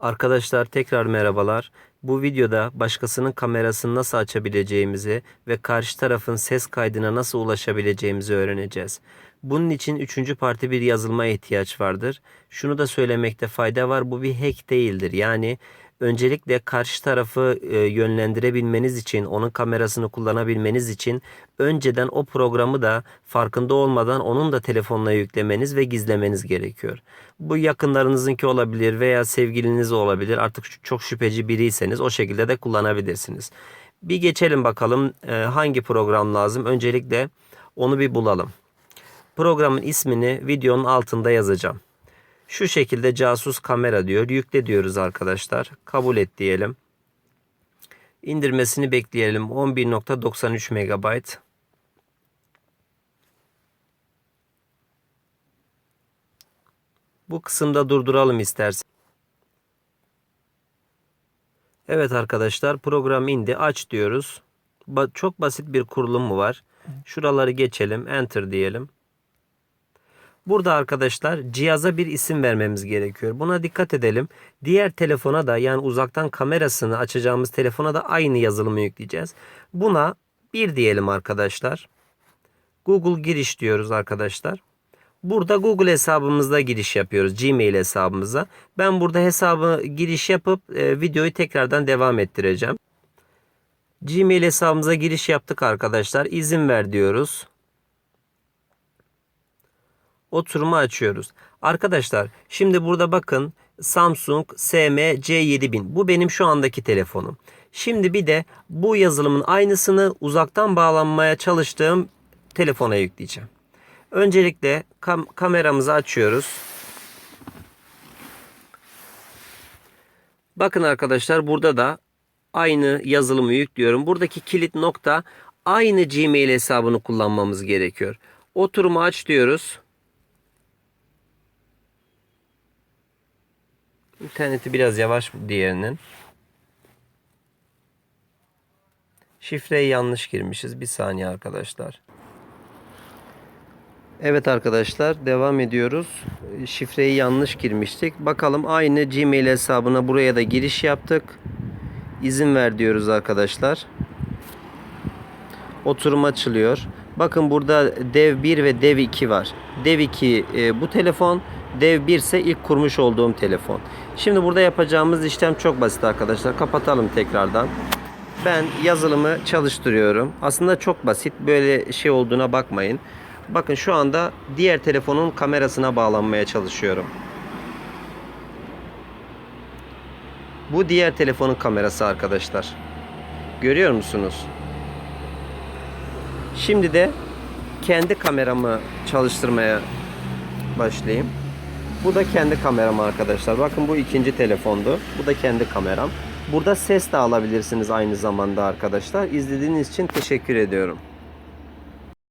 Arkadaşlar tekrar merhabalar. Bu videoda başkasının kamerasını nasıl açabileceğimizi ve karşı tarafın ses kaydına nasıl ulaşabileceğimizi öğreneceğiz. Bunun için üçüncü parti bir yazılıma ihtiyaç vardır. Şunu da söylemekte fayda var. Bu bir hack değildir. Yani öncelikle karşı tarafı e, yönlendirebilmeniz için, onun kamerasını kullanabilmeniz için önceden o programı da farkında olmadan onun da telefonuna yüklemeniz ve gizlemeniz gerekiyor. Bu yakınlarınızınki olabilir veya sevgiliniz olabilir. Artık çok şüpheci biriyseniz o şekilde de kullanabilirsiniz. Bir geçelim bakalım e, hangi program lazım. Öncelikle onu bir bulalım. Programın ismini videonun altında yazacağım. Şu şekilde casus kamera diyor. Yükle diyoruz arkadaşlar. Kabul et diyelim. İndirmesini bekleyelim. 11.93 MB. Bu kısımda durduralım istersen. Evet arkadaşlar program indi. Aç diyoruz. Ba- çok basit bir kurulumu var. Şuraları geçelim. Enter diyelim. Burada arkadaşlar cihaza bir isim vermemiz gerekiyor. Buna dikkat edelim. Diğer telefona da yani uzaktan kamerasını açacağımız telefona da aynı yazılımı yükleyeceğiz. Buna bir diyelim arkadaşlar. Google giriş diyoruz arkadaşlar. Burada Google hesabımızda giriş yapıyoruz. Gmail hesabımıza. Ben burada hesabı giriş yapıp e, videoyu tekrardan devam ettireceğim. Gmail hesabımıza giriş yaptık arkadaşlar. İzin ver diyoruz. Oturumu açıyoruz. Arkadaşlar şimdi burada bakın Samsung SM C7000. Bu benim şu andaki telefonum. Şimdi bir de bu yazılımın aynısını uzaktan bağlanmaya çalıştığım telefona yükleyeceğim. Öncelikle kam- kameramızı açıyoruz. Bakın arkadaşlar burada da aynı yazılımı yüklüyorum. Buradaki kilit nokta aynı Gmail hesabını kullanmamız gerekiyor. Oturumu aç diyoruz. İnterneti biraz yavaş diğerinin. Şifreyi yanlış girmişiz. Bir saniye arkadaşlar. Evet arkadaşlar devam ediyoruz. Şifreyi yanlış girmiştik. Bakalım aynı Gmail hesabına buraya da giriş yaptık. İzin ver diyoruz arkadaşlar. Oturum açılıyor. Bakın burada Dev 1 ve Dev 2 var. Dev 2 e, bu telefon. Dev 1 ise ilk kurmuş olduğum telefon. Şimdi burada yapacağımız işlem çok basit arkadaşlar. Kapatalım tekrardan. Ben yazılımı çalıştırıyorum. Aslında çok basit. Böyle şey olduğuna bakmayın. Bakın şu anda diğer telefonun kamerasına bağlanmaya çalışıyorum. Bu diğer telefonun kamerası arkadaşlar. Görüyor musunuz? Şimdi de kendi kameramı çalıştırmaya başlayayım. Bu da kendi kameram arkadaşlar. Bakın bu ikinci telefondu. Bu da kendi kameram. Burada ses de alabilirsiniz aynı zamanda arkadaşlar. İzlediğiniz için teşekkür ediyorum.